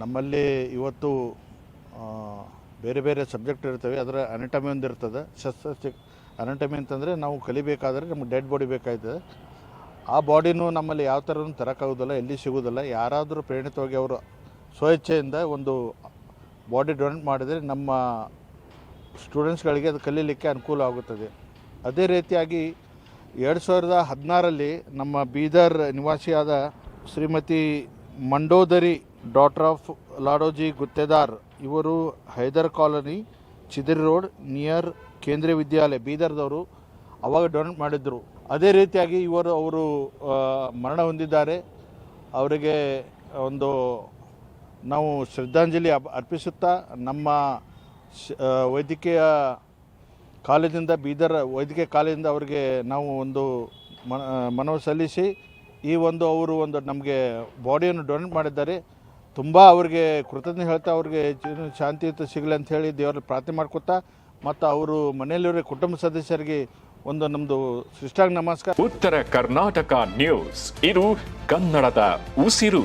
ನಮ್ಮಲ್ಲಿ ಇವತ್ತು ಬೇರೆ ಬೇರೆ ಸಬ್ಜೆಕ್ಟ್ ಇರ್ತವೆ, ಅದರ ಅನಟಮಿ ಒಂದು ಇರ್ತದೆ. ಶಸ್ತ್ರ ಅನಟಮಿ ಅಂತಂದರೆ ನಾವು ಕಲಿಬೇಕಾದ್ರೆ ನಮ್ಗೆ ಡೆಡ್ ಬಾಡಿ ಬೇಕಾಯ್ತದೆ. ಆ ಬಾಡಿನೂ ನಮ್ಮಲ್ಲಿ ಯಾವ ಥರನೂ ತರೋಕ್ಕಾಗೋದಿಲ್ಲ, ಎಲ್ಲಿ ಸಿಗೋದಿಲ್ಲ. ಯಾರಾದರೂ ಪ್ರೇರಣಿತವಾಗಿ ಅವರು ಸ್ವಇಚ್ಛೆಯಿಂದ ಒಂದು ಬಾಡಿ ಡೊನೇಟ್ ಮಾಡಿದರೆ ನಮ್ಮ ಸ್ಟೂಡೆಂಟ್ಸ್ಗಳಿಗೆ ಅದು ಕಲೀಲಿಕ್ಕೆ ಅನುಕೂಲ ಆಗುತ್ತದೆ. ಅದೇ ರೀತಿಯಾಗಿ ಎರಡು ಸಾವಿರದ ಹದಿನಾರಲ್ಲಿ ನಮ್ಮ ಬೀದರ್ ನಿವಾಸಿಯಾದ ಶ್ರೀಮತಿ ಮಂಡೋದರಿ ಡಾಟರ್ ಆಫ್ ಲಾಡೋಜಿ ಗುತ್ತೇದಾರ್ ಇವರು Hyder colony, Chidri road, near Kendriya Vidyalaya, ಬೀದರ್ದವರು ಅವಾಗ ಡೊನೇಟ್ ಮಾಡಿದ್ದರು ಅದೇ ರೀತಿಯಾಗಿ ಇವರು, ಅವರು ಮರಣ ಹೊಂದಿದ್ದಾರೆ. ಅವರಿಗೆ ಒಂದು, ನಾವು ಶ್ರದ್ಧಾಂಜಲಿ ಅರ್ಪಿಸುತ್ತಾ ನಮ್ಮ ವೈದ್ಯಕೀಯ ಕಾಲೇಜಿಂದ, ಬೀದರ್ ವೈದ್ಯಕೀಯ ಕಾಲೇಜಿಂದ ಅವರಿಗೆ ನಾವು ಒಂದು ಮನವಿ ಸಲ್ಲಿಸಿ ಈ ಒಂದು, ಅವರು ಒಂದು ನಮಗೆ ಬಾಡಿಯನ್ನು ಡೊನೇಟ್ ಮಾಡಿದ್ದಾರೆ. ತುಂಬ ಅವ್ರಿಗೆ ಕೃತಜ್ಞ ಹೇಳ್ತಾ ಅವ್ರಿಗೆ ಶಾಂತಿಯುತ ಸಿಗಲಿ ಅಂತ ಹೇಳಿ ದೇವರಲ್ಲಿ ಪ್ರಾರ್ಥನೆ ಮಾಡ್ಕೊತಾ ಮತ್ತು ಅವರು ಮನೆಯಲ್ಲಿರೋ ಕುಟುಂಬ ಸದಸ್ಯರಿಗೆ ಒಂದು ನಮ್ಮದು ಸೃಷ್ಟಾಂಗ ನಮಸ್ಕಾರ. ಉತ್ತರ ಕರ್ನಾಟಕ ನ್ಯೂಸ್. ಇದು ಕನ್ನಡದ ಉಸಿರು.